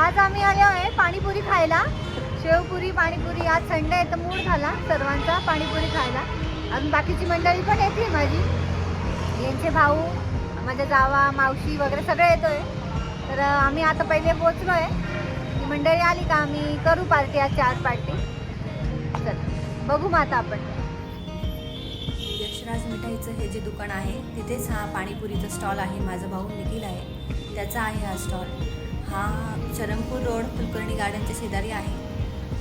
आज आम्ही आलो आहे पाणीपुरी खायला. शेवपुरी पाणीपुरी. आज संडे आहे तर मूड झाला सर्वांचा पाणीपुरी खायला. अजून बाकीची मंडळी पण येते माझी. यांचे भाऊ माझ्या जावा मावशी वगैरे सगळं येतोय. तर आम्ही आता पहिले पोचलो आहे ती मंडळी आली का आम्ही करू पार्टी आज चार पार्टी. चल बघू मग आता आपण. यशराज मिठाईचं हे जे दुकान आहे तिथेच हा पाणीपुरीचं स्टॉल आहे माझा भाऊ निखिल आहे. त्याचा आहे हा स्टॉल. हा शरणपूर रोड कुलकर्णी गार्डनच्या शेजारी आहे.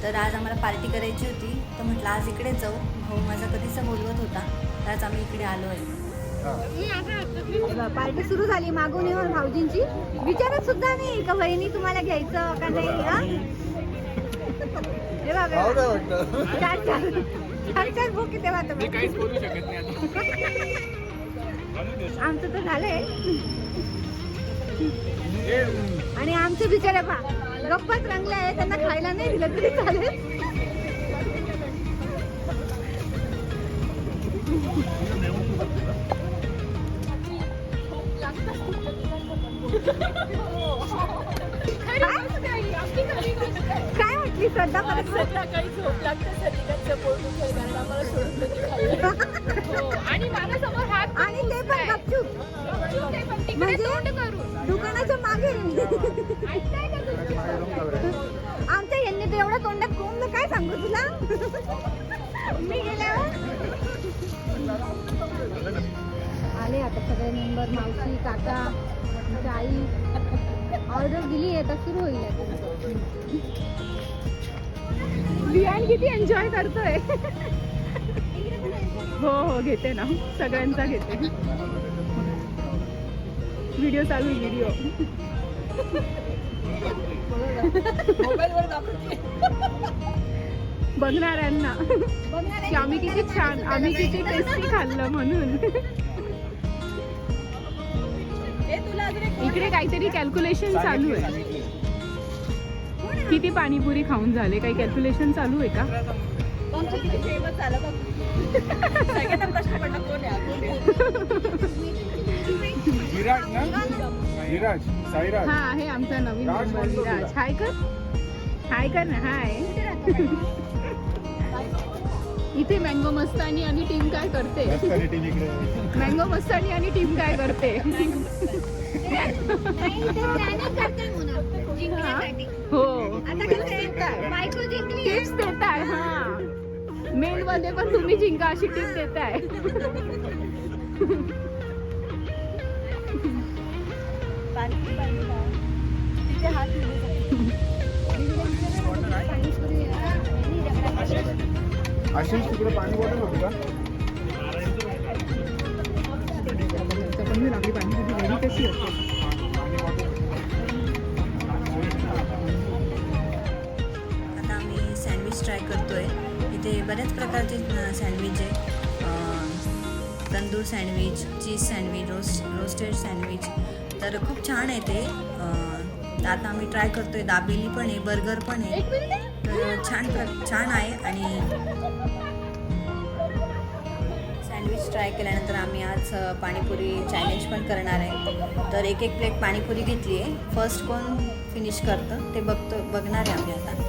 तर आज आम्हाला पार्टी करायची होती. तर म्हटलं आज इकडेच जाऊ. भाऊ माझा कधीचा बोलवत होता. तर आज आम्ही इकडे आलो आहे पार्टी सुरू झाली. मागून येऊन भाऊजींची. विचारत सुद्धा नाही का बहिणी तुम्हाला घ्यायचं का नाही काहीच बोलू शकत नाही आता. आमचं तर झालंय. आणि आमचे बिचारे पा गप्पाच रंगले आहे त्यांना खायला नाही दिलं तरी चालेल. काय म्हटली श्रद्धा परत संध्याकाळी झोप लागते सटिकाचं पोट दुखेल कारण आम्हाला सोडून कधी खाल्लं हो. आणि हात आणि ते पण गपचूप ते पण तिकडे म्हणजे? तोंड करून दुकानाच्या मागे ऐकताय का तुम्ही? आमच्या यांनी तर एवढ्या तोंडात कोंब काय सांगू तुला मी गेल्यावर आले आता सगळे मेंबर मावशी काका आई ऑर्डर दिली आहे आता सुरू होईल आता. लियान किती एन्जॉय करतोय. हो हो घेते ना. सगळ्यांचा घेते. व्हिडिओ चालू व्हिडिओ बघणाऱ्यांना. की आम्ही किती छान आम्ही किती टेस्टी खाल्लं म्हणून. इकडे काहीतरी कॅल्क्युलेशन चालू आहे. किती पाणीपुरी खाऊन झाले? काही कॅल्क्युलेशन चालू आहे का? विराज ना? विराज साईराज. हा आहे आमचा नवीन राज मेंबर बोलतो विराज. तुला. हाय कर. हाय कर ना हाय. इथे मँगो मस्तानी आणि टीम काय करते? मँगो मस्तानी आणि टीम काय करते? हो. टिप्स देत आहे हा. मेन मध्ये पण तुम्ही जिंका अशी टिप देत आहे आशिष तिकडे पाणी बॉटल होती का? पण मी लागली रेडी कशी असते बऱ्याच प्रकारचे सँडविच आहे tandoor sandwich cheese sandwich roast roasted sandwich तर खूप छान आहे ते. आता आम्ही ट्राय करतोय. दाबेली पण आहे बर्गर पण आहे. तर छान प्र छान आहे आणि सँडविच ट्राय केल्यानंतर आम्ही आज पाणीपुरी चॅलेंज पण करणार आहे. तर एक एक प्लेट पाणीपुरी घेतली आहे. फर्स्ट कोण फिनिश करतं ते बघतो बघणार आहे आम्ही आता.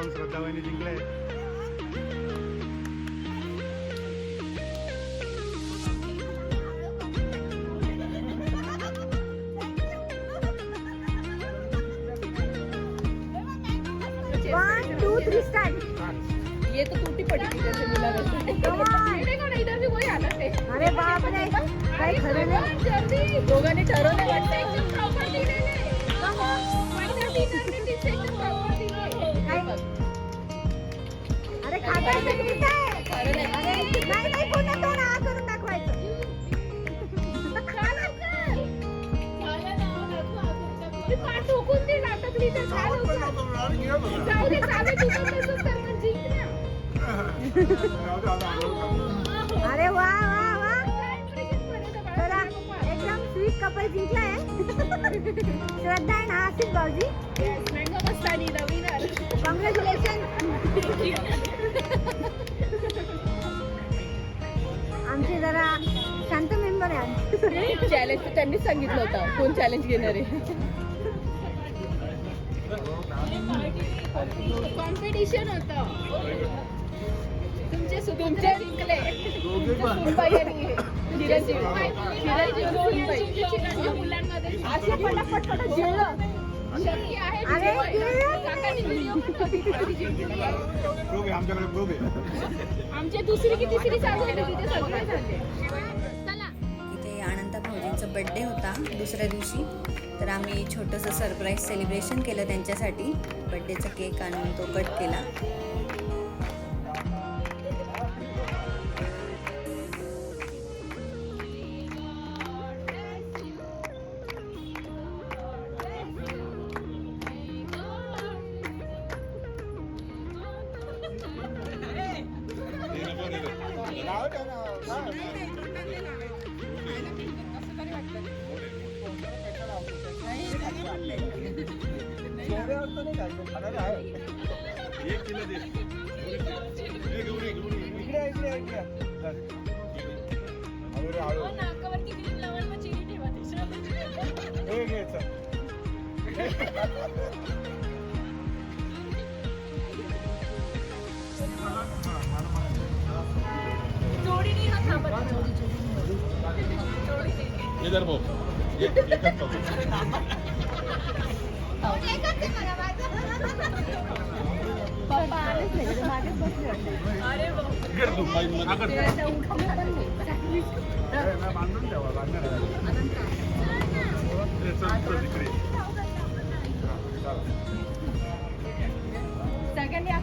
पहिला राऊंड श्रद्धाबाईने जिंकलाय टू थ्री स्टार्ट ये तो टूटी पड़ी थी जैसे गुलाब देखो ना इधर भी वही हालत है. अरे खरं जल्दी. दोघांनी ठरवलं वाटतं एकदम अरे वा वा वा चला. एकदम स्वीट कपल जिंकलाय श्रद्धा आणि हा आशिष भाऊजी. कॉंग्रॅच्युलेशन चॅलेंज तर त्यांनीच सांगितलं होतं. कोण चॅलेंज घेणार आहे? कॉम्पिटिशन होतं. तुमचे तुमचे जिंकले. मुलांमध्ये. असे पटापट शक्य आहे आहे. आहे आमच्याकडे आहे. आमचे दुसरी की तिसरी चालू होती तिथे सगळे झाले. त्यांचा बड्डे होता दुसऱ्या दिवशी. तर आम्ही छोटंसं सरप्राईज सेलिब्रेशन केलं त्यांच्यासाठी. बड्डेचा केक आणून तो कट केला. नाही ते मागेच बसले वाटतं. इकडे ठेवा आहे. हे, चल, ये. हा, चल.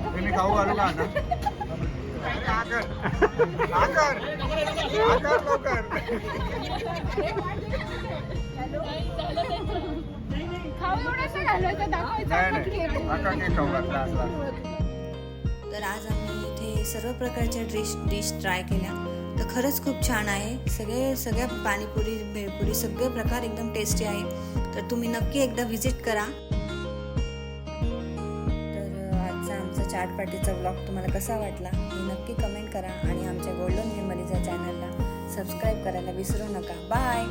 तुम्ही खाऊ घालू का आता? आकर. आकर. आकर लवकर. तर आज आम्ही इथे सर्व प्रकारच्या डिश डिश ट्राय केल्या. तर खरंच खूप छान आहे. सगळे सगळ्या पाणीपुरी भेळपुरी सगळे प्रकार एकदम टेस्टी आहे. तर तुम्ही नक्की एकदा व्हिजिट करा. तर आजचा आमचा चाट पार्टीचा ब्लॉग तुम्हाला कसा वाटला? हे नक्की कमेंट करा. आणि आमच्या गोल्डन मेमरीज या चॅनलला सबस्क्राईब करायला विसरू नका. बाय